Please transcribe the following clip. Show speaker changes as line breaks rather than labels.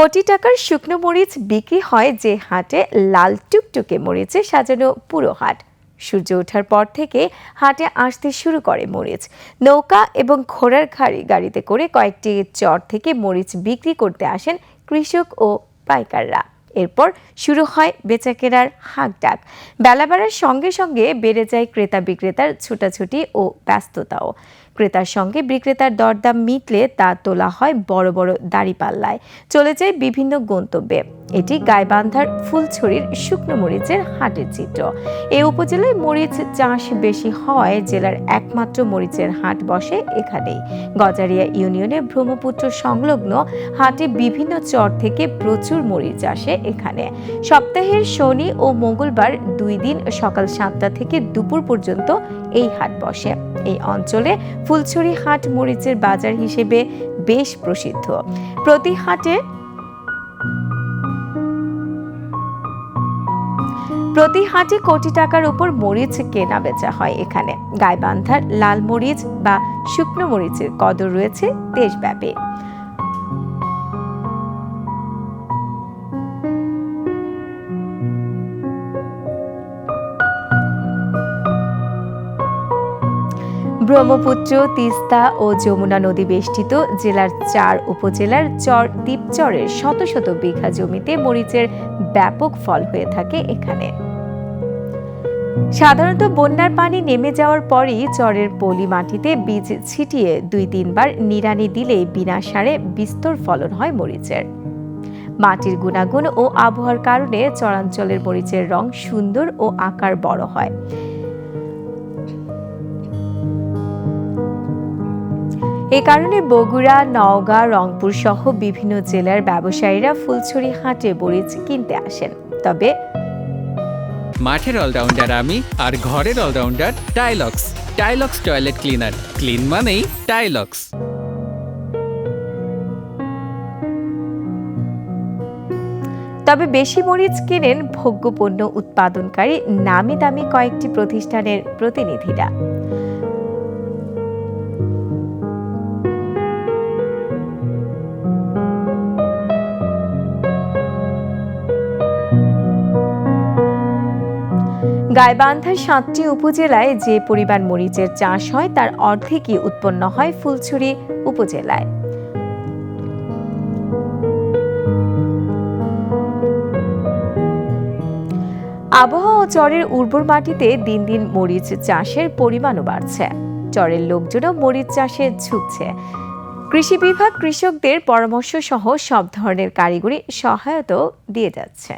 কোটি টাকার শুকনো মরিচ বিক্রি হয় যে হাটে লাল টুকটুকে মরিচে সাজানো পুরো হাট। সূর্য ওঠার পর থেকে হাটে আসতে শুরু করে মরিচ। নৌকা এবং ঘোড়ার গাড়ি গাড়িতে করে কয়েকটি চর থেকে মরিচ বিক্রি করতে আসেন কৃষক ও পাইকাররা। এরপর শুরু হয় বেচাকেনার হাঁক ডাক বেলা বাড়ার সঙ্গে সঙ্গে বেড়ে যায় ক্রেতা বিক্রেতার ছোটাছুটি ও ব্যস্ততাও। ক্রেতার সঙ্গে বিক্রেতার দরদাম মিটলে তা তোলা হয় বড় বড় দাড়িপাল্লায়। চলে যায় বিভিন্ন গন্তব্যে। এটি গাইবান্ধার ফুলছড়ির শুকনো মরিচের হাটের চিত্র। এই উপজেলায় মরিচ চাষ বেশি হয়, জেলার একমাত্র মরিচের হাট বসে এখানেই। গজারিয়া ইউনিয়নে ব্রহ্মপুত্র সংলগ্ন হাটে বিভিন্ন চর থেকে প্রচুর মরিচ আসে এখানে। সপ্তাহের শনি ও মঙ্গলবার দুই দিন সকাল সাতটা থেকে দুপুর পর্যন্ত এই হাট বসে। এই অঞ্চলে ফুলছড়ি হাট মরিচের বাজার হিসেবে বেশ প্রসিদ্ধ। প্রতি হাটে প্রতি হাটে কোটি টাকার উপর মরিচ কেনা বেচা হয় এখানে। গাইবান্ধার লাল মরিচ বা শুকনো মরিচের কদর রয়েছে দেশব্যাপী। ব্রহ্মপুত্র, তিস্তা ও যমুনা নদী বেষ্টিত জেলার চার উপজেলার চর, দ্বীপচরের শত শত বিঘা জমিতে মরিচের ব্যাপক ফল হয়ে থাকে এখানে। সাধারণত বন্যার পানি নেমে যাওয়ার পরই চরের পলি মাটিতে বীজ ছিটিয়ে দুই তিনবার নিড়ানি দিলেই বিনা সারে বিস্তর ফলন হয় মরিচের। মাটির গুণাগুণ ও আবহাওয়ার কারণে চরাঞ্চলের মরিচের রং সুন্দর ও আকার বড় হয়। এ কারণে বগুড়া নওগাঁ রংপুর সহ বিভিন্ন জেলার ব্যবসায়ীরা ফুলছড়ি হাটে মরিচ কিনতে আসেন। তবে
মাঠের অলরাউন্ডার আমি আর ঘরের all rounder Tilex. Tilex toilet cleaner. Clean মানেই টাইলক্স।
তবে বেশি মরিচ কেনেন ভোগ্যপণ্য উৎপাদনকারী নামি দামি কয়েকটি প্রতিষ্ঠানের প্রতিনিধিরা। গাইবান্ধার সাতটি উপজেলায় যে পরিমাণ মরিচের চাষ হয়, তার অর্ধেকই উৎপন্ন হয় ফুলছড়ি উপজেলায়। আবহাওয়া ও চরের উর্বর মাটিতে দিন দিন মরিচ চাষের পরিমাণও বাড়ছে। চরের লোকজনও মরিচ চাষে ঝুঁকছে। কৃষি বিভাগ কৃষকদের পরামর্শ সহ সব ধরনের কারিগরি সহায়তাও দিয়ে যাচ্ছে।